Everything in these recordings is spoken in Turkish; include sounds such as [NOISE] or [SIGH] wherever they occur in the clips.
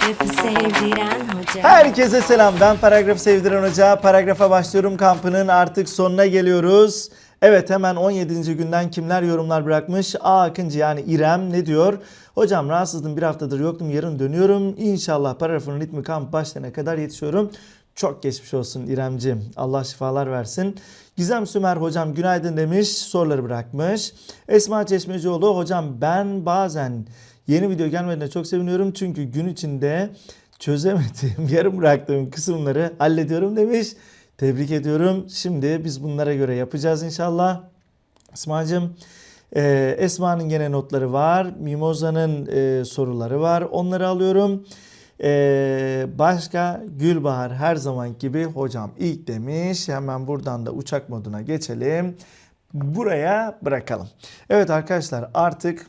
Paragrafı. Herkese selam. Ben Paragraf Sevdiren Hoca. Paragrafa başlıyorum kampının artık sonuna geliyoruz. Evet hemen 17. günden kimler yorumlar bırakmış? A Akıncı yani İrem ne diyor? Hocam rahatsızdım bir haftadır yoktum yarın dönüyorum. İnşallah paragrafın ritmi kamp başlayana kadar yetişiyorum. Çok geçmiş olsun İremciğim. Allah şifalar versin. Gizem Sümer hocam günaydın demiş. Soruları bırakmış. Esma Çeşmecioğlu hocam ben bazen yeni video gelmediğine çok seviniyorum. Çünkü gün içinde çözemediğim, [LAUGHS] yarım bıraktığım kısımları hallediyorum demiş. Tebrik ediyorum. Şimdi biz bunlara göre yapacağız inşallah. Esma'cığım e, Esma'nın gene notları var. Mimoza'nın e, soruları var. Onları alıyorum. E, başka Gülbahar her zaman gibi hocam ilk demiş. Hemen buradan da uçak moduna geçelim. Buraya bırakalım. Evet arkadaşlar artık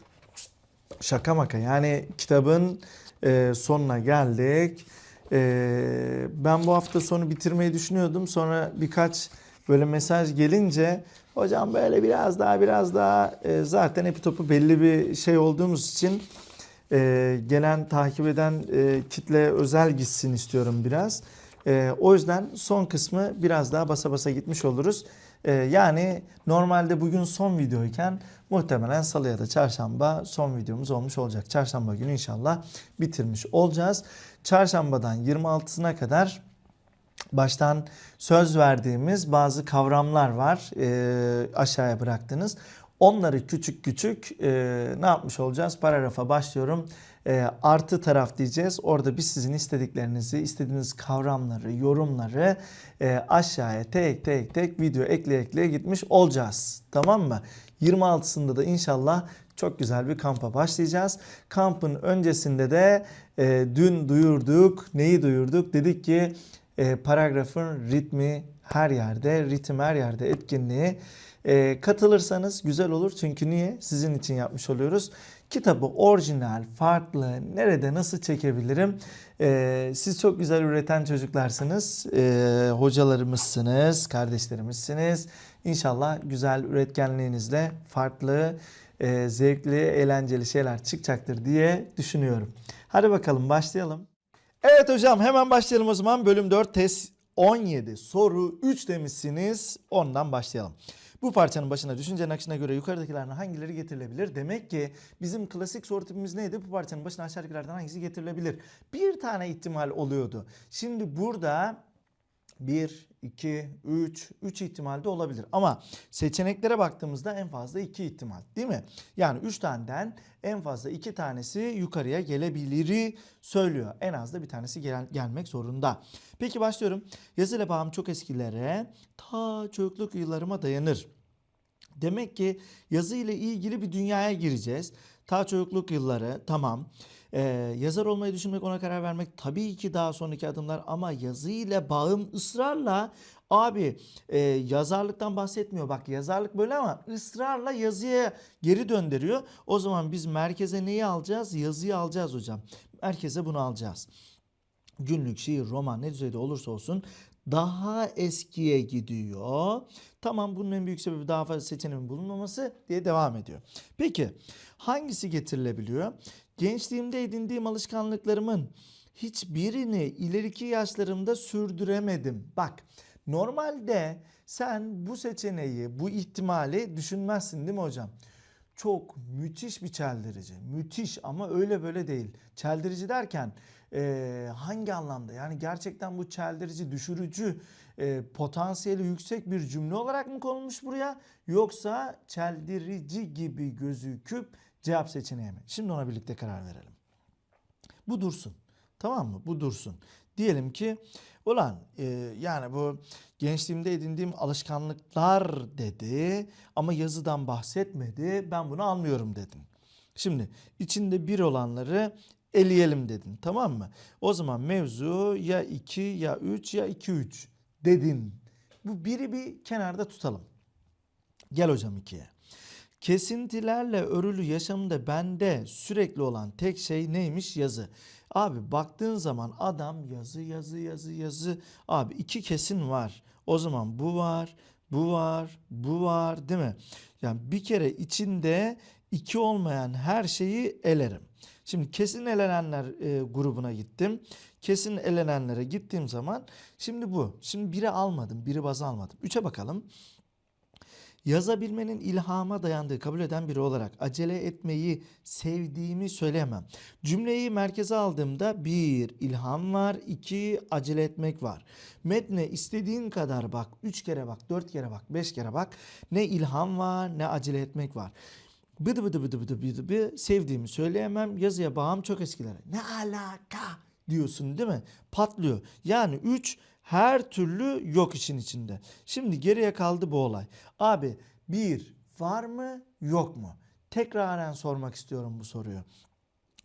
şaka maka yani kitabın e, sonuna geldik. E, ben bu hafta sonu bitirmeyi düşünüyordum. Sonra birkaç böyle mesaj gelince hocam böyle biraz daha biraz daha e, zaten epitopu belli bir şey olduğumuz için e, gelen takip eden e, kitle özel gitsin istiyorum biraz. E, o yüzden son kısmı biraz daha basa basa gitmiş oluruz. E, yani normalde bugün son videoyken muhtemelen salı ya da çarşamba son videomuz olmuş olacak. Çarşamba günü inşallah bitirmiş olacağız. Çarşambadan 26'sına kadar baştan söz verdiğimiz bazı kavramlar var e, aşağıya bıraktınız. Onları küçük küçük e, ne yapmış olacağız? Paragrafa başlıyorum. E, artı taraf diyeceğiz. Orada biz sizin istediklerinizi, istediğiniz kavramları, yorumları e, aşağıya tek tek tek video ekleye ekleye gitmiş olacağız. Tamam mı? 26'sında da inşallah çok güzel bir kampa başlayacağız. Kampın öncesinde de e, dün duyurduk. Neyi duyurduk? Dedik ki e, paragrafın ritmi her yerde, ritim her yerde etkinliği. E, katılırsanız güzel olur. Çünkü niye? Sizin için yapmış oluyoruz. Kitabı orijinal, farklı, nerede nasıl çekebilirim? E, siz çok güzel üreten çocuklarsınız. E, hocalarımızsınız, kardeşlerimizsiniz. İnşallah güzel üretkenliğinizle farklı, e, zevkli, eğlenceli şeyler çıkacaktır diye düşünüyorum. Hadi bakalım başlayalım. Evet hocam hemen başlayalım o zaman. Bölüm 4 test 17 soru 3 demişsiniz. Ondan başlayalım. Bu parçanın başına düşüncenin akışına göre yukarıdakilerden hangileri getirilebilir? Demek ki bizim klasik soru tipimiz neydi? Bu parçanın başına aşağıdakilerden hangisi getirilebilir? Bir tane ihtimal oluyordu. Şimdi burada 1, 2, 3, 3 ihtimalde olabilir. Ama seçeneklere baktığımızda en fazla 2 ihtimal değil mi? Yani 3 taneden en fazla 2 tanesi yukarıya gelebiliri söylüyor. En az da bir tanesi gel- gelmek zorunda. Peki başlıyorum. Yazıyla bağım çok eskilere ta çocukluk yıllarıma dayanır. Demek ki yazı ile ilgili bir dünyaya gireceğiz. Ta çocukluk yılları tamam. Ee, yazar olmayı düşünmek ona karar vermek tabii ki daha sonraki adımlar ama yazı ile bağım ısrarla abi e, yazarlıktan bahsetmiyor. Bak yazarlık böyle ama ısrarla yazıya geri döndürüyor. O zaman biz merkeze neyi alacağız? Yazıyı alacağız hocam. Merkeze bunu alacağız günlük, şiir, roman ne düzeyde olursa olsun daha eskiye gidiyor. Tamam bunun en büyük sebebi daha fazla seçeneğin bulunmaması diye devam ediyor. Peki hangisi getirilebiliyor? Gençliğimde edindiğim alışkanlıklarımın hiçbirini ileriki yaşlarımda sürdüremedim. Bak normalde sen bu seçeneği, bu ihtimali düşünmezsin değil mi hocam? Çok müthiş bir çeldirici. Müthiş ama öyle böyle değil. Çeldirici derken e, hangi anlamda? Yani gerçekten bu çeldirici, düşürücü, e, potansiyeli yüksek bir cümle olarak mı konulmuş buraya? Yoksa çeldirici gibi gözüküp cevap seçeneği mi? Şimdi ona birlikte karar verelim. Bu dursun. Tamam mı? Bu dursun. Diyelim ki ulan e, yani bu gençliğimde edindiğim alışkanlıklar dedi ama yazıdan bahsetmedi. Ben bunu anlıyorum dedin. Şimdi içinde bir olanları eleyelim dedin tamam mı? O zaman mevzu ya 2 ya 3 ya 2 3 dedin. Bu biri bir kenarda tutalım. Gel hocam ikiye. Kesintilerle örülü yaşamında bende sürekli olan tek şey neymiş? Yazı. Abi baktığın zaman adam yazı yazı yazı yazı. Abi iki kesin var. O zaman bu var, bu var, bu var değil mi? Yani bir kere içinde iki olmayan her şeyi elerim. Şimdi kesin elenenler e, grubuna gittim. Kesin elenenlere gittiğim zaman şimdi bu. Şimdi biri almadım, biri baz almadım. Üçe bakalım. Yazabilmenin ilhama dayandığı kabul eden biri olarak acele etmeyi sevdiğimi söyleyemem. Cümleyi merkeze aldığımda bir ilham var, iki acele etmek var. Metne istediğin kadar bak, üç kere bak, dört kere bak, beş kere bak. Ne ilham var, ne acele etmek var. Bıdı bıdı bıdı bıdı bıdı bıdı sevdiğimi söyleyemem. Yazıya bağım çok eskilere. Ne alaka diyorsun değil mi? Patlıyor. Yani 3 her türlü yok işin içinde. Şimdi geriye kaldı bu olay. Abi bir var mı yok mu? Tekraren sormak istiyorum bu soruyu.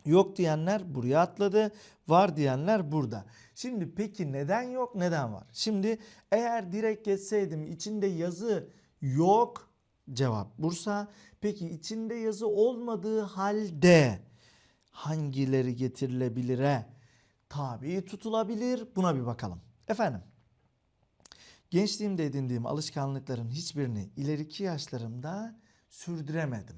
Yok diyenler buraya atladı, var diyenler burada. Şimdi peki neden yok, neden var? Şimdi eğer direkt geçseydim içinde yazı yok cevap Bursa. Peki içinde yazı olmadığı halde hangileri getirilebilire tabi tutulabilir? Buna bir bakalım. Efendim gençliğimde edindiğim alışkanlıkların hiçbirini ileriki yaşlarımda sürdüremedim.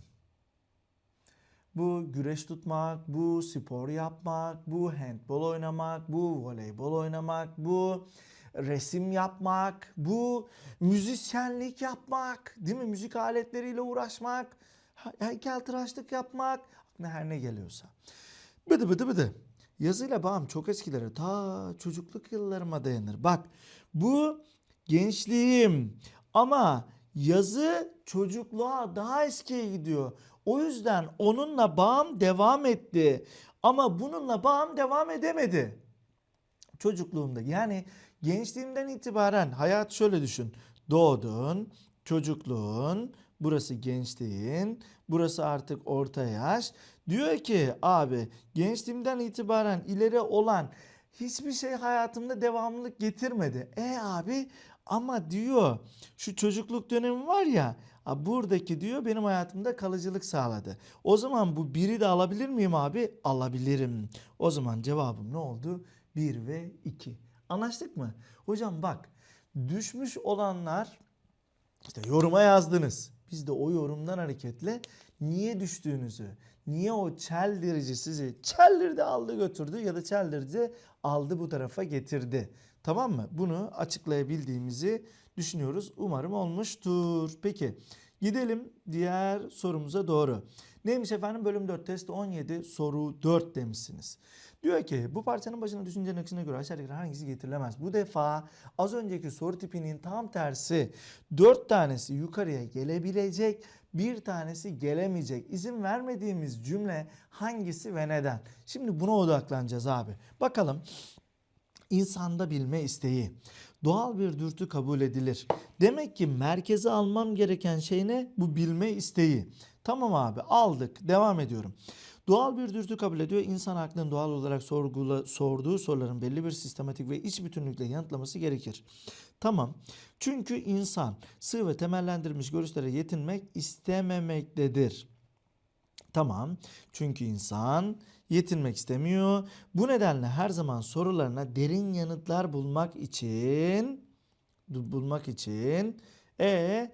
Bu güreş tutmak, bu spor yapmak, bu handbol oynamak, bu voleybol oynamak, bu resim yapmak, bu müzisyenlik yapmak, değil mi? Müzik aletleriyle uğraşmak, heykeltıraşlık yapmak, aklına her ne geliyorsa. Bıdı bıdı bıdı. Yazıyla bağım çok eskilere ta çocukluk yıllarıma dayanır. Bak bu gençliğim ama yazı çocukluğa daha eskiye gidiyor. O yüzden onunla bağım devam etti. Ama bununla bağım devam edemedi. Çocukluğumda yani gençliğimden itibaren hayat şöyle düşün. Doğdun, çocukluğun, burası gençliğin, burası artık orta yaş. Diyor ki abi gençliğimden itibaren ileri olan hiçbir şey hayatımda devamlılık getirmedi. E abi ama diyor şu çocukluk dönemi var ya buradaki diyor benim hayatımda kalıcılık sağladı. O zaman bu biri de alabilir miyim abi? Alabilirim. O zaman cevabım ne oldu? 1 ve 2. Anlaştık mı? Hocam bak düşmüş olanlar işte yoruma yazdınız. Biz de o yorumdan hareketle niye düştüğünüzü, niye o çeldirici sizi çeldirdi aldı götürdü ya da çeldirdi aldı bu tarafa getirdi. Tamam mı? Bunu açıklayabildiğimizi düşünüyoruz. Umarım olmuştur. Peki gidelim diğer sorumuza doğru. Neymiş efendim? Bölüm 4 test 17 soru 4 demişsiniz. Diyor ki bu parçanın başına düşüncenin akışına göre aşağıdaki hangisi getirilemez? Bu defa az önceki soru tipinin tam tersi 4 tanesi yukarıya gelebilecek bir tanesi gelemeyecek. İzin vermediğimiz cümle hangisi ve neden? Şimdi buna odaklanacağız abi. Bakalım insanda bilme isteği. Doğal bir dürtü kabul edilir. Demek ki merkeze almam gereken şey ne? Bu bilme isteği. Tamam abi aldık. Devam ediyorum. Doğal bir dürtü kabul ediyor. İnsan aklının doğal olarak sorgula, sorduğu soruların belli bir sistematik ve iç bütünlükle yanıtlaması gerekir. Tamam. Çünkü insan sığ ve temellendirilmiş görüşlere yetinmek istememektedir. Tamam. Çünkü insan yetinmek istemiyor. Bu nedenle her zaman sorularına derin yanıtlar bulmak için bulmak için e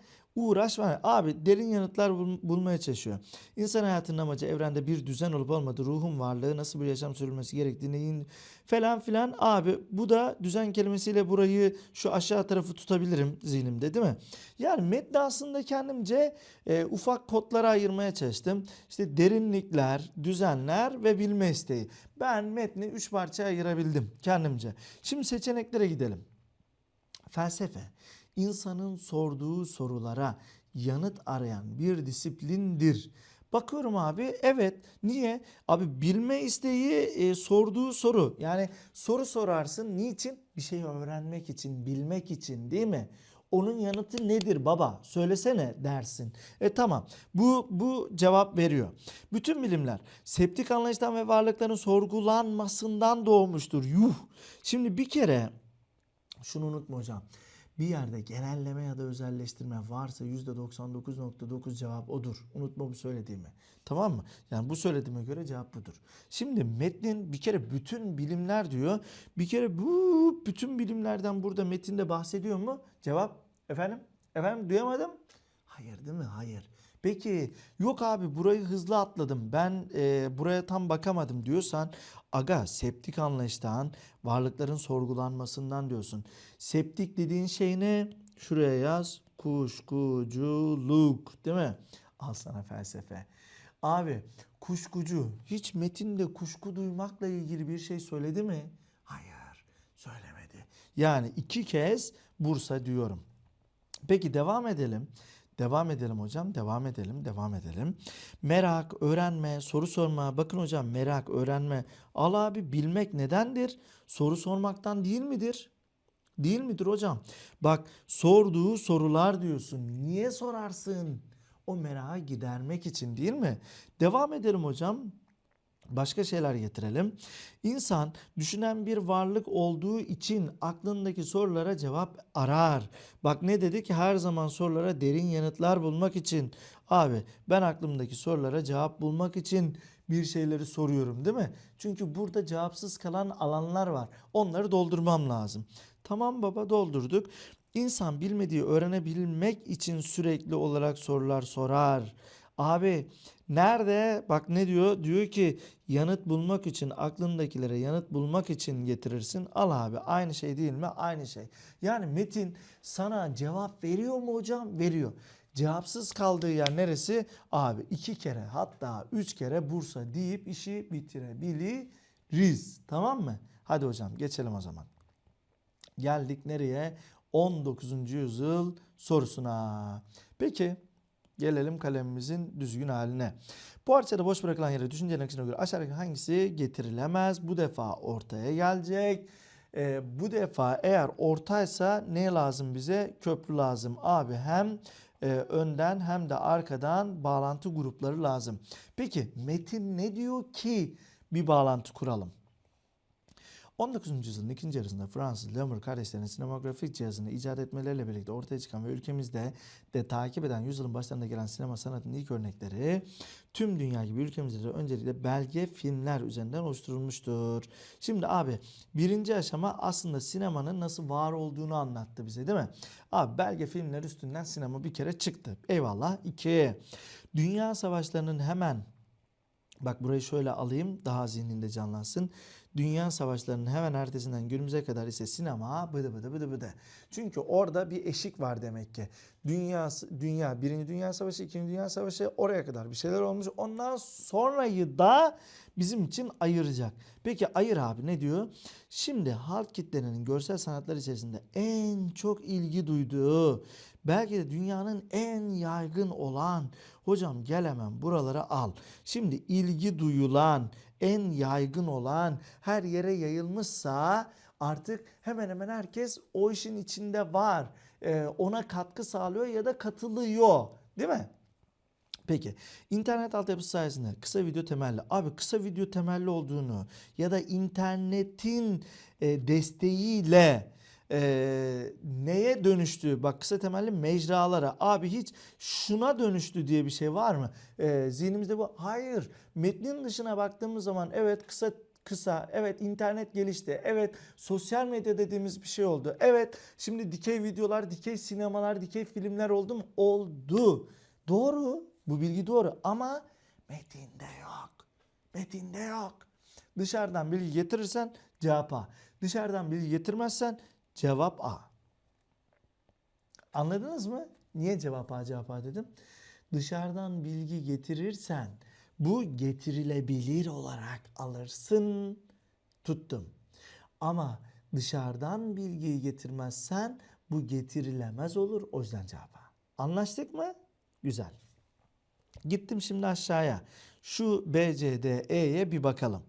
uğraş var. Abi derin yanıtlar bul- bulmaya çalışıyor. İnsan hayatının amacı evrende bir düzen olup olmadığı, ruhun varlığı, nasıl bir yaşam sürülmesi gerektiğini falan filan. Abi bu da düzen kelimesiyle burayı şu aşağı tarafı tutabilirim zihnimde değil mi? Yani metni aslında kendimce e, ufak kodlara ayırmaya çalıştım. İşte derinlikler, düzenler ve bilme isteği. Ben metni üç parçaya ayırabildim kendimce. Şimdi seçeneklere gidelim. Felsefe insanın sorduğu sorulara yanıt arayan bir disiplindir. Bakıyorum abi evet niye? Abi bilme isteği e, sorduğu soru yani soru sorarsın niçin? Bir şey öğrenmek için bilmek için değil mi? Onun yanıtı nedir baba? Söylesene dersin. E tamam. Bu bu cevap veriyor. Bütün bilimler septik anlayıştan ve varlıkların sorgulanmasından doğmuştur. Yuh. Şimdi bir kere şunu unutma hocam. Bir yerde genelleme ya da özelleştirme varsa %99.9 cevap odur. Unutma bu söylediğimi. Tamam mı? Yani bu söylediğime göre cevap budur. Şimdi metnin bir kere bütün bilimler diyor. Bir kere bu bütün bilimlerden burada metinde bahsediyor mu? Cevap efendim? Efendim duyamadım. Hayır değil mi? Hayır. Peki yok abi burayı hızlı atladım ben e, buraya tam bakamadım diyorsan aga septik anlayıştan varlıkların sorgulanmasından diyorsun. Septik dediğin şey ne? Şuraya yaz kuşkuculuk değil mi? Al sana felsefe. Abi kuşkucu hiç metinde kuşku duymakla ilgili bir şey söyledi mi? Hayır söylemedi. Yani iki kez Bursa diyorum. Peki devam edelim. Devam edelim hocam. Devam edelim. Devam edelim. Merak, öğrenme, soru sorma. Bakın hocam merak, öğrenme. Al abi bilmek nedendir? Soru sormaktan değil midir? Değil midir hocam? Bak sorduğu sorular diyorsun. Niye sorarsın? O merakı gidermek için değil mi? Devam edelim hocam. Başka şeyler getirelim. İnsan düşünen bir varlık olduğu için aklındaki sorulara cevap arar. Bak ne dedik? Her zaman sorulara derin yanıtlar bulmak için. Abi ben aklımdaki sorulara cevap bulmak için bir şeyleri soruyorum değil mi? Çünkü burada cevapsız kalan alanlar var. Onları doldurmam lazım. Tamam baba doldurduk. İnsan bilmediği öğrenebilmek için sürekli olarak sorular sorar. Abi nerede bak ne diyor? Diyor ki yanıt bulmak için aklındakilere yanıt bulmak için getirirsin. Al abi aynı şey değil mi? Aynı şey. Yani metin sana cevap veriyor mu hocam? Veriyor. Cevapsız kaldığı yer neresi? Abi iki kere hatta üç kere Bursa deyip işi bitirebiliriz. Tamam mı? Hadi hocam geçelim o zaman. Geldik nereye? 19. yüzyıl sorusuna. Peki gelelim kalemimizin düzgün haline. Bu parçada boş bırakılan yere düşüncenin akışına göre aşağıdaki hangisi getirilemez? Bu defa ortaya gelecek. Ee, bu defa eğer ortaysa ne lazım bize? Köprü lazım. Abi hem e, önden hem de arkadan bağlantı grupları lazım. Peki metin ne diyor ki bir bağlantı kuralım? 19. yüzyılın ikinci yarısında Fransız Lemur kardeşlerinin sinemografik cihazını icat etmeleriyle birlikte ortaya çıkan ve ülkemizde de takip eden yüzyılın başlarında gelen sinema sanatının ilk örnekleri tüm dünya gibi ülkemizde de öncelikle belge filmler üzerinden oluşturulmuştur. Şimdi abi birinci aşama aslında sinemanın nasıl var olduğunu anlattı bize değil mi? Abi belge filmler üstünden sinema bir kere çıktı. Eyvallah. İki, dünya savaşlarının hemen Bak burayı şöyle alayım daha zihninde canlansın. Dünya savaşlarının hemen ertesinden günümüze kadar ise sinema bıdı bıdı bıdı bıdı. Çünkü orada bir eşik var demek ki. Dünya, dünya birinci dünya savaşı, ikinci dünya savaşı oraya kadar bir şeyler olmuş. Ondan sonrayı da bizim için ayıracak. Peki ayır abi ne diyor? Şimdi halk kitlelerinin görsel sanatlar içerisinde en çok ilgi duyduğu belki de dünyanın en yaygın olan hocam gel hemen buralara al. Şimdi ilgi duyulan en yaygın olan her yere yayılmışsa artık hemen hemen herkes o işin içinde var. Ee, ona katkı sağlıyor ya da katılıyor değil mi? Peki internet altyapısı sayesinde kısa video temelli abi kısa video temelli olduğunu ya da internetin e, desteğiyle e, neye dönüştü? Bak kısa temelli mecralara. Abi hiç şuna dönüştü diye bir şey var mı? E, zihnimizde bu. Hayır. Metnin dışına baktığımız zaman evet kısa kısa. Evet internet gelişti. Evet sosyal medya dediğimiz bir şey oldu. Evet şimdi dikey videolar, dikey sinemalar, dikey filmler oldu mu? Oldu. Doğru. Bu bilgi doğru ama metinde yok. Metinde yok. Dışarıdan bilgi getirirsen cevap A. Dışarıdan bilgi getirmezsen cevap A. Anladınız mı? Niye cevap A cevap A dedim? Dışarıdan bilgi getirirsen bu getirilebilir olarak alırsın. Tuttum. Ama dışarıdan bilgiyi getirmezsen bu getirilemez olur. O yüzden cevap A. Anlaştık mı? Güzel. Gittim şimdi aşağıya. Şu B, C, D, E'ye bir bakalım.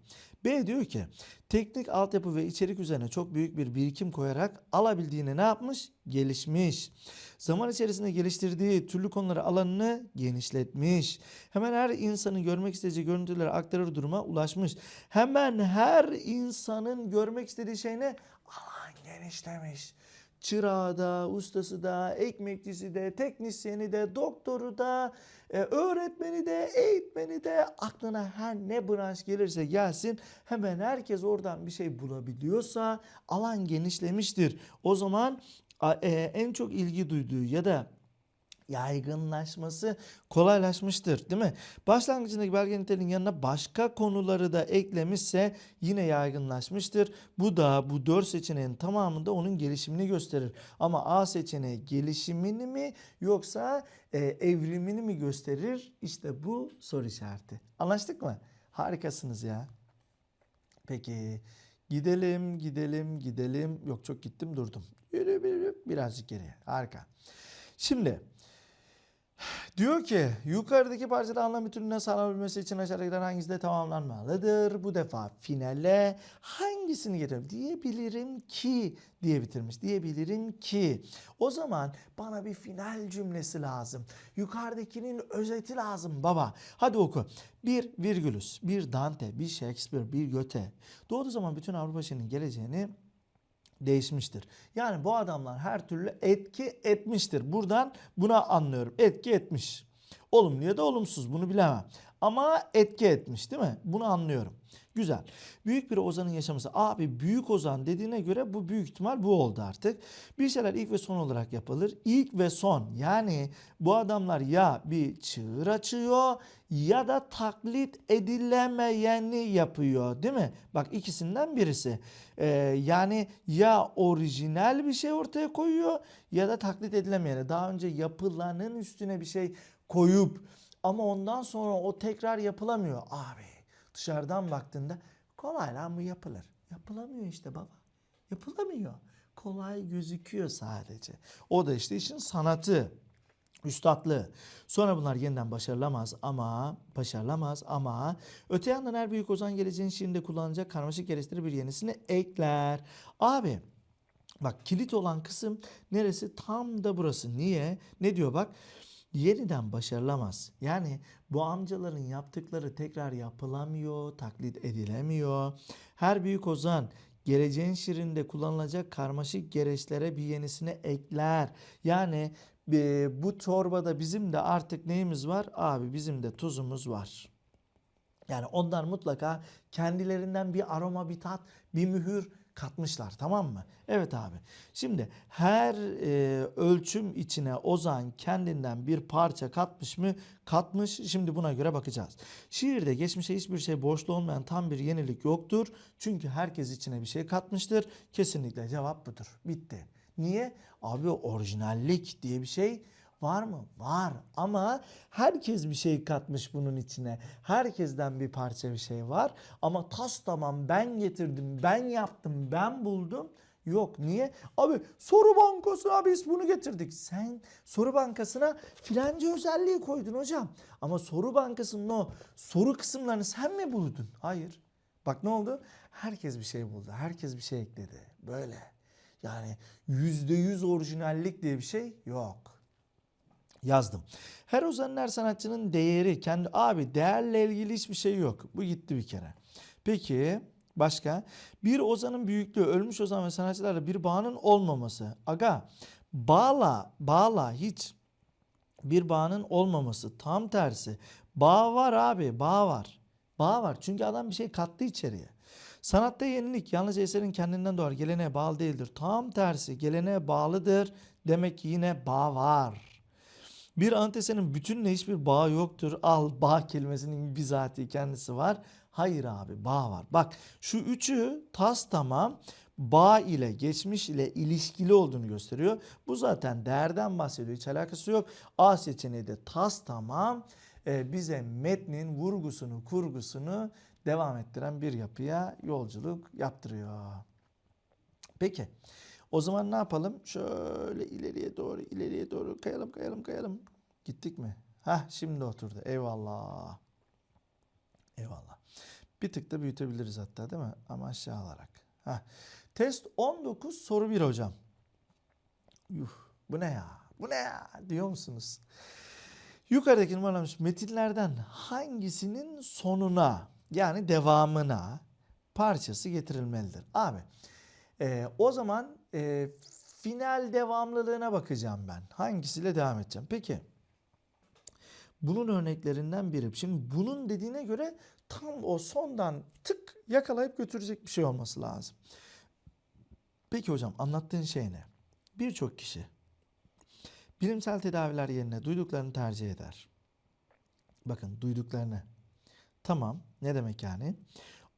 B diyor ki teknik altyapı ve içerik üzerine çok büyük bir birikim koyarak alabildiğini ne yapmış? Gelişmiş. Zaman içerisinde geliştirdiği türlü konuları alanını genişletmiş. Hemen her insanın görmek isteyeceği görüntüleri aktarır duruma ulaşmış. Hemen her insanın görmek istediği şey ne? Alan genişlemiş çırağı da, ustası da, ekmekçisi de, teknisyeni de, doktoru da, e, öğretmeni de, eğitmeni de aklına her ne branş gelirse gelsin hemen herkes oradan bir şey bulabiliyorsa alan genişlemiştir. O zaman e, en çok ilgi duyduğu ya da yaygınlaşması kolaylaşmıştır değil mi? Başlangıcındaki belge niteliğinin yanına başka konuları da eklemişse yine yaygınlaşmıştır. Bu da bu dört seçeneğin tamamında onun gelişimini gösterir. Ama A seçeneği gelişimini mi yoksa e, evrimini mi gösterir? İşte bu soru işareti. Anlaştık mı? Harikasınız ya. Peki gidelim gidelim gidelim. Yok çok gittim durdum. Yürü yürü birazcık geriye. Harika. Şimdi diyor ki yukarıdaki parçada anlam bütünlüğüne sağlanabilmesi için aşağıdakiler hangisi de tamamlanmalıdır? Bu defa finale hangisini getirelim? Diyebilirim ki diye bitirmiş. Diyebilirim ki. O zaman bana bir final cümlesi lazım. Yukarıdakinin özeti lazım baba. Hadi oku. Bir virgülüs, bir Dante, bir Shakespeare, bir Goethe. Doğduğu zaman bütün Avrupa şiirinin geleceğini değişmiştir. Yani bu adamlar her türlü etki etmiştir. Buradan buna anlıyorum. Etki etmiş. Olumlu ya da olumsuz bunu bilemem. Ama etki etmiş değil mi? Bunu anlıyorum. Güzel. Büyük bir ozanın yaşaması. Abi büyük ozan dediğine göre bu büyük ihtimal bu oldu artık. Bir şeyler ilk ve son olarak yapılır. İlk ve son. Yani bu adamlar ya bir çığır açıyor ya da taklit edilemeyeni yapıyor değil mi? Bak ikisinden birisi. Ee, yani ya orijinal bir şey ortaya koyuyor ya da taklit edilemeyeni. Daha önce yapılanın üstüne bir şey koyup ama ondan sonra o tekrar yapılamıyor. Abi dışarıdan baktığında kolay lan bu yapılır. Yapılamıyor işte baba. Yapılamıyor. Kolay gözüküyor sadece. O da işte işin sanatı. Üstatlığı. Sonra bunlar yeniden başarılamaz ama başarılamaz ama öte yandan her büyük ozan geleceğin şiirinde kullanılacak karmaşık gereçleri bir yenisini ekler. Abi bak kilit olan kısım neresi? Tam da burası. Niye? Ne diyor bak? Yeniden başarılamaz. Yani bu amcaların yaptıkları tekrar yapılamıyor, taklit edilemiyor. Her büyük ozan geleceğin şiirinde kullanılacak karmaşık gereçlere bir yenisini ekler. Yani e, bu çorbada bizim de artık neyimiz var? Abi bizim de tuzumuz var. Yani onlar mutlaka kendilerinden bir aroma, bir tat, bir mühür katmışlar tamam mı? Evet abi. Şimdi her e, ölçüm içine Ozan kendinden bir parça katmış mı? Katmış. Şimdi buna göre bakacağız. Şiirde geçmişe hiçbir şey borçlu olmayan tam bir yenilik yoktur. Çünkü herkes içine bir şey katmıştır. Kesinlikle cevap budur. Bitti. Niye? Abi orijinallik diye bir şey Var mı? Var. Ama herkes bir şey katmış bunun içine. Herkesten bir parça bir şey var. Ama tas tamam ben getirdim, ben yaptım, ben buldum. Yok. Niye? Abi soru bankasına biz bunu getirdik. Sen soru bankasına filanca özelliği koydun hocam. Ama soru bankasının o soru kısımlarını sen mi buldun? Hayır. Bak ne oldu? Herkes bir şey buldu. Herkes bir şey ekledi. Böyle. Yani yüzde yüz orijinallik diye bir şey yok yazdım. Her ozanın her sanatçının değeri kendi abi değerle ilgili hiçbir şey yok. Bu gitti bir kere. Peki başka bir ozanın büyüklüğü ölmüş ozan ve sanatçılarla bir bağının olmaması. Aga bağla bağla hiç bir bağının olmaması tam tersi. Bağ var abi bağ var. Bağ var çünkü adam bir şey kattı içeriye. Sanatta yenilik yalnız eserin kendinden doğar geleneğe bağlı değildir. Tam tersi geleneğe bağlıdır. Demek ki yine bağ var. Bir antesenin bütünle hiçbir bağı yoktur. Al bağ kelimesinin bizatihi kendisi var. Hayır abi bağ var. Bak şu üçü tas tamam bağ ile geçmiş ile ilişkili olduğunu gösteriyor. Bu zaten değerden bahsediyor. Hiç alakası yok. A seçeneği de tas tamam e, bize metnin vurgusunu kurgusunu devam ettiren bir yapıya yolculuk yaptırıyor. Peki. O zaman ne yapalım? Şöyle ileriye doğru, ileriye doğru kayalım, kayalım, kayalım. Gittik mi? Hah şimdi oturdu. Eyvallah. Eyvallah. Bir tık da büyütebiliriz hatta değil mi? Ama aşağı alarak. Heh. Test 19 soru 1 hocam. Yuh, bu ne ya? Bu ne ya? Diyor musunuz? Yukarıdaki numaralanmış metinlerden hangisinin sonuna yani devamına parçası getirilmelidir? Abi e, o zaman e, final devamlılığına bakacağım ben. Hangisiyle devam edeceğim? Peki. Bunun örneklerinden biri. Şimdi bunun dediğine göre tam o sondan tık yakalayıp götürecek bir şey olması lazım. Peki hocam anlattığın şey ne? Birçok kişi bilimsel tedaviler yerine duyduklarını tercih eder. Bakın duyduklarını. Tamam. Ne demek yani?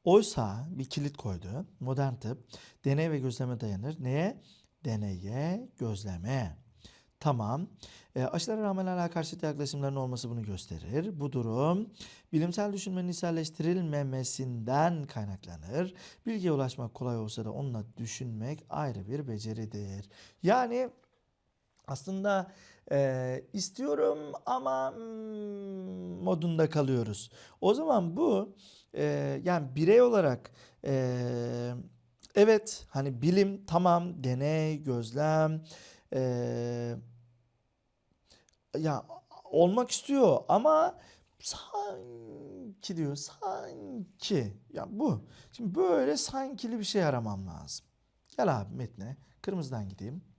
Oysa bir kilit koydu. Modern tıp deney ve gözleme dayanır. Neye? Deneye, gözleme. Tamam. E, aşılara rağmen hala karşıtı yaklaşımların olması bunu gösterir. Bu durum bilimsel düşünmenin içselleştirilmemesinden kaynaklanır. Bilgiye ulaşmak kolay olsa da onunla düşünmek ayrı bir beceridir. Yani aslında e, istiyorum ama hmm, modunda kalıyoruz. O zaman bu e, yani birey olarak e, evet hani bilim tamam deney gözlem e, ya olmak istiyor ama sanki diyor sanki ya bu şimdi böyle sankili bir şey aramam lazım. Gel abi metne kırmızıdan gideyim.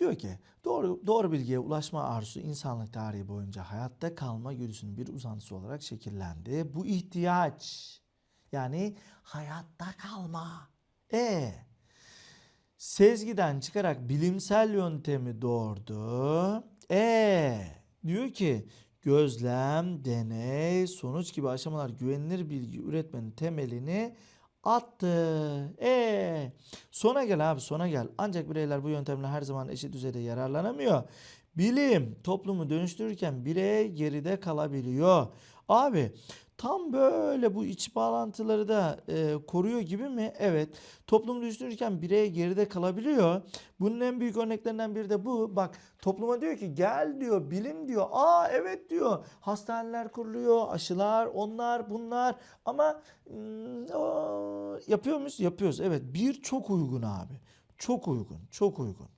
Diyor ki doğru doğru bilgiye ulaşma arzusu insanlık tarihi boyunca hayatta kalma güdüsünün bir uzantısı olarak şekillendi. Bu ihtiyaç yani hayatta kalma. E sezgiden çıkarak bilimsel yöntemi doğurdu. E diyor ki gözlem, deney, sonuç gibi aşamalar güvenilir bilgi üretmenin temelini attı. E sona gel abi sona gel. Ancak bireyler bu yöntemle her zaman eşit düzeyde yararlanamıyor. Bilim toplumu dönüştürürken birey geride kalabiliyor. Abi tam böyle bu iç bağlantıları da e, koruyor gibi mi? Evet. Toplumu dönüştürürken birey geride kalabiliyor. Bunun en büyük örneklerinden biri de bu. Bak topluma diyor ki gel diyor bilim diyor. Aa evet diyor. Hastaneler kuruluyor, aşılar, onlar, bunlar. Ama hmm, o, yapıyor muyuz? Yapıyoruz. Evet. Bir çok uygun abi. Çok uygun. Çok uygun.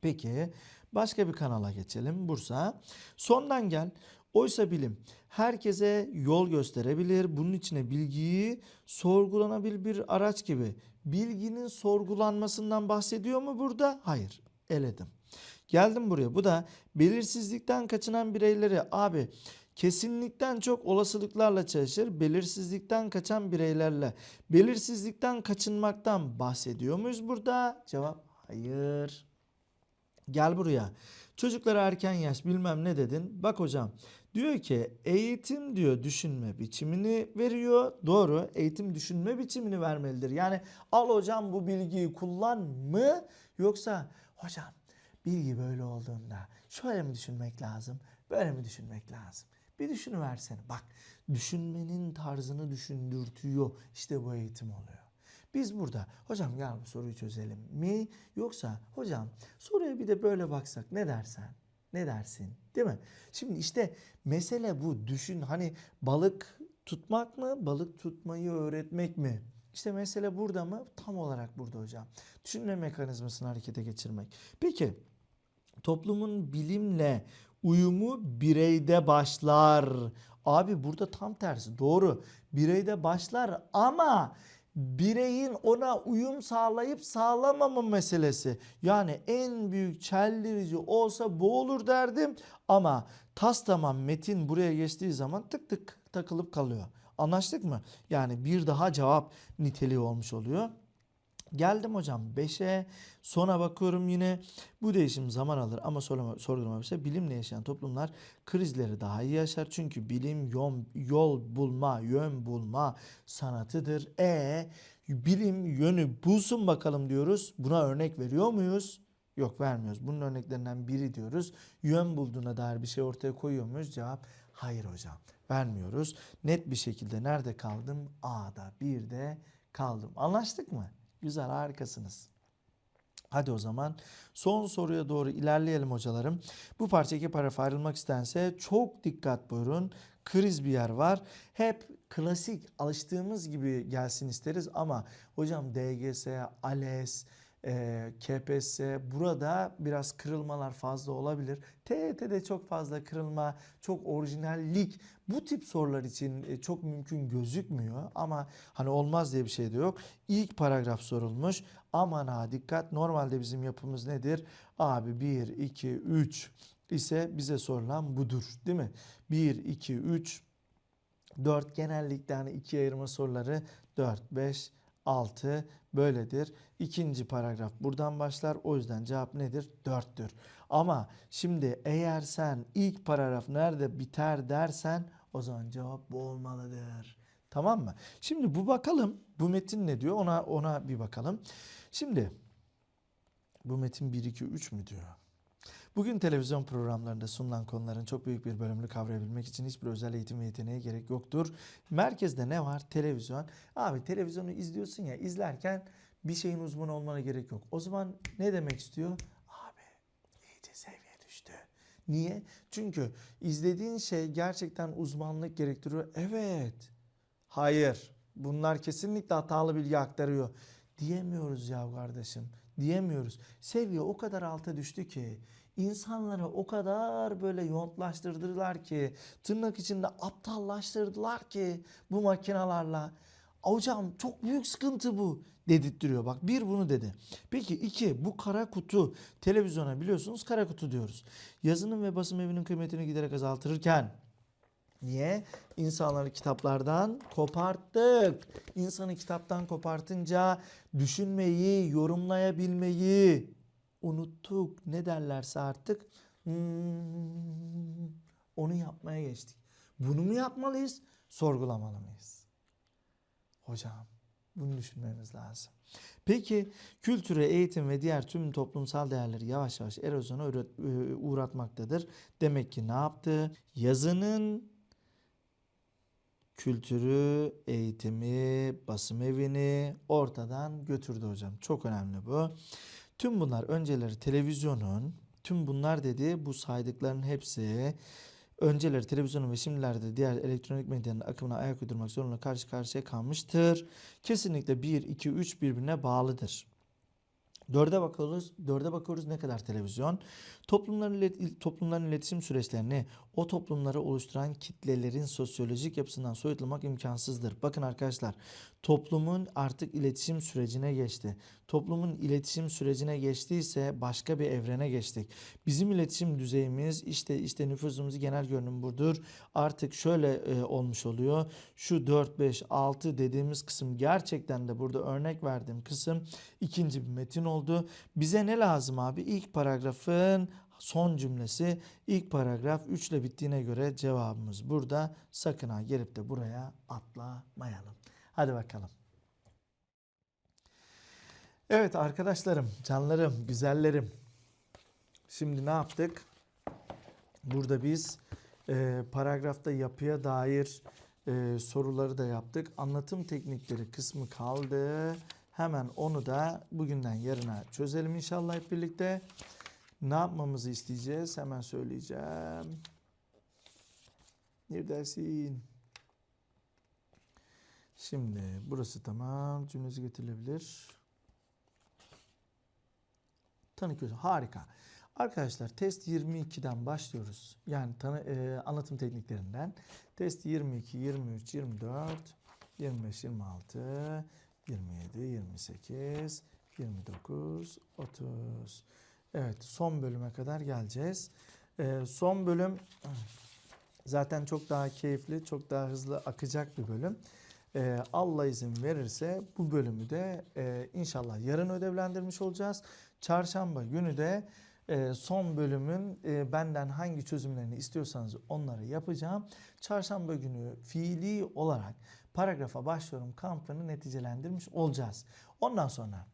Peki başka bir kanala geçelim. Bursa. Sondan gel. Oysa bilim herkese yol gösterebilir. Bunun içine bilgiyi sorgulanabilir bir araç gibi. Bilginin sorgulanmasından bahsediyor mu burada? Hayır. Eledim. Geldim buraya. Bu da belirsizlikten kaçınan bireyleri abi kesinlikten çok olasılıklarla çalışır. Belirsizlikten kaçan bireylerle belirsizlikten kaçınmaktan bahsediyor muyuz burada? Cevap hayır. Gel buraya. Çocuklara erken yaş bilmem ne dedin. Bak hocam diyor ki eğitim diyor düşünme biçimini veriyor. Doğru eğitim düşünme biçimini vermelidir. Yani al hocam bu bilgiyi kullan mı yoksa hocam bilgi böyle olduğunda şöyle mi düşünmek lazım böyle mi düşünmek lazım. Bir düşünüversene bak düşünmenin tarzını düşündürtüyor işte bu eğitim oluyor. Biz burada hocam gel bu soruyu çözelim mi yoksa hocam soruya bir de böyle baksak ne dersen? Ne dersin? Değil mi? Şimdi işte mesele bu. Düşün hani balık tutmak mı, balık tutmayı öğretmek mi? İşte mesele burada mı? Tam olarak burada hocam. Düşünme mekanizmasını harekete geçirmek. Peki toplumun bilimle uyumu bireyde başlar. Abi burada tam tersi. Doğru. Bireyde başlar ama bireyin ona uyum sağlayıp sağlamama meselesi. Yani en büyük çeldirici olsa bu olur derdim ama tas tamam metin buraya geçtiği zaman tık tık takılıp kalıyor. Anlaştık mı? Yani bir daha cevap niteliği olmuş oluyor. Geldim hocam 5'e sona bakıyorum yine bu değişim zaman alır ama sorulma, sorgulama bir şey bilimle yaşayan toplumlar krizleri daha iyi yaşar çünkü bilim yol, yol bulma yön bulma sanatıdır. E bilim yönü bulsun bakalım diyoruz buna örnek veriyor muyuz? Yok vermiyoruz. Bunun örneklerinden biri diyoruz. Yön bulduğuna dair bir şey ortaya koyuyor muyuz? Cevap hayır hocam. Vermiyoruz. Net bir şekilde nerede kaldım? A'da bir de kaldım. Anlaştık mı? Güzel harikasınız. Hadi o zaman son soruya doğru ilerleyelim hocalarım. Bu parça iki paragraf ayrılmak istense çok dikkat buyurun. Kriz bir yer var. Hep klasik alıştığımız gibi gelsin isteriz ama hocam DGS, ALES, e, KPSS burada biraz kırılmalar fazla olabilir. TET'de çok fazla kırılma, çok orijinallik bu tip sorular için e, çok mümkün gözükmüyor ama hani olmaz diye bir şey de yok. İlk paragraf sorulmuş. Aman ha dikkat normalde bizim yapımız nedir? Abi 1, 2, 3 ise bize sorulan budur değil mi? 1, 2, 3, 4 genellikle hani ikiye ayırma soruları 4, 5, 6 böyledir. İkinci paragraf buradan başlar. O yüzden cevap nedir? 4'tür. Ama şimdi eğer sen ilk paragraf nerede biter dersen o zaman cevap bu olmalıdır. Tamam mı? Şimdi bu bakalım. Bu metin ne diyor? Ona ona bir bakalım. Şimdi bu metin 1 2 3 mü diyor? Bugün televizyon programlarında sunulan konuların çok büyük bir bölümünü kavrayabilmek için hiçbir özel eğitim ve yeteneğe gerek yoktur. Merkezde ne var? Televizyon. Abi televizyonu izliyorsun ya izlerken bir şeyin uzmanı olmana gerek yok. O zaman ne demek istiyor? Abi iyice seviye düştü. Niye? Çünkü izlediğin şey gerçekten uzmanlık gerektiriyor. Evet. Hayır. Bunlar kesinlikle hatalı bilgi aktarıyor. Diyemiyoruz ya kardeşim. Diyemiyoruz. Seviye o kadar alta düştü ki insanları o kadar böyle yontlaştırdılar ki tırnak içinde aptallaştırdılar ki bu makinalarla. Hocam çok büyük sıkıntı bu dedirtiyor. Bak bir bunu dedi. Peki iki bu kara kutu televizyona biliyorsunuz kara kutu diyoruz. Yazının ve basım evinin kıymetini giderek azaltırken Niye? İnsanları kitaplardan koparttık. İnsanı kitaptan kopartınca düşünmeyi, yorumlayabilmeyi unuttuk. Ne derlerse artık hmm, onu yapmaya geçtik. Bunu mu yapmalıyız? Sorgulamalı mıyız? Hocam bunu düşünmemiz lazım. Peki kültüre, eğitim ve diğer tüm toplumsal değerleri yavaş yavaş erozyona uğrat- uğratmaktadır. Demek ki ne yaptı? Yazının kültürü, eğitimi, basım evini ortadan götürdü hocam. Çok önemli bu. Tüm bunlar önceleri televizyonun, tüm bunlar dedi bu saydıkların hepsi önceleri televizyonun ve şimdilerde diğer elektronik medyanın akımına ayak uydurmak zorunda karşı karşıya kalmıştır. Kesinlikle 1, 2, 3 birbirine bağlıdır. Dörde bakıyoruz. Dörde bakıyoruz ne kadar televizyon. Toplumların, toplumların iletişim süreçlerini o toplumları oluşturan kitlelerin sosyolojik yapısından soyutlamak imkansızdır. Bakın arkadaşlar toplumun artık iletişim sürecine geçti. Toplumun iletişim sürecine geçtiyse başka bir evrene geçtik. Bizim iletişim düzeyimiz işte işte nüfusumuz genel görünüm budur. Artık şöyle e, olmuş oluyor. Şu 4 5 6 dediğimiz kısım gerçekten de burada örnek verdiğim kısım ikinci bir metin oldu. Bize ne lazım abi? İlk paragrafın son cümlesi ilk paragraf 3 ile bittiğine göre cevabımız burada. Sakın ha gelip de buraya atlamayalım. Hadi bakalım. Evet arkadaşlarım, canlarım, güzellerim. Şimdi ne yaptık? Burada biz e, paragrafta yapıya dair e, soruları da yaptık. Anlatım teknikleri kısmı kaldı. Hemen onu da bugünden yarına çözelim inşallah hep birlikte. Ne yapmamızı isteyeceğiz? Hemen söyleyeceğim. Neredesin? Şimdi burası tamam. Cümlesi getirilebilir. Tanı kötü. Harika. Arkadaşlar test 22'den başlıyoruz. Yani tanı, e, anlatım tekniklerinden. Test 22, 23, 24, 25, 26, 27, 28, 29, 30. Evet son bölüme kadar geleceğiz. E, son bölüm zaten çok daha keyifli, çok daha hızlı akacak bir bölüm. Ee, Allah izin verirse bu bölümü de e, inşallah yarın ödevlendirmiş olacağız. Çarşamba günü de son bölümün e, benden hangi çözümlerini istiyorsanız onları yapacağım. Çarşamba günü fiili olarak paragrafa başlıyorum kampını neticelendirmiş olacağız. Ondan sonra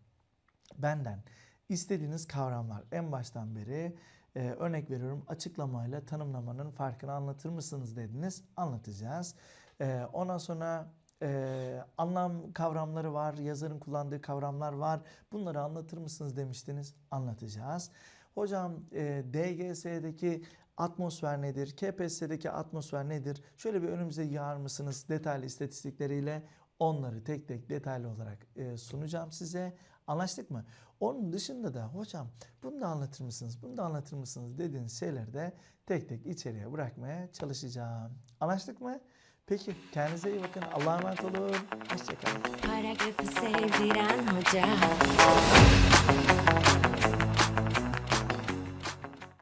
benden istediğiniz kavramlar en baştan beri e, örnek veriyorum açıklamayla tanımlamanın farkını anlatır mısınız dediniz anlatacağız. E, ondan sonra e, anlam kavramları var, yazarın kullandığı kavramlar var. Bunları anlatır mısınız demiştiniz, anlatacağız. Hocam e, DGS'deki atmosfer nedir? KPSS'deki atmosfer nedir? Şöyle bir önümüze yağar mısınız detaylı istatistikleriyle? Onları tek tek detaylı olarak e, sunacağım size. Anlaştık mı? Onun dışında da hocam bunu da anlatır mısınız? Bunu da anlatır mısınız dediğiniz şeyleri de tek tek içeriye bırakmaya çalışacağım. Anlaştık mı? Peki kendinize iyi bakın. Allah'a emanet olun. Hoşçakalın. Paragrafı sevdiren hoca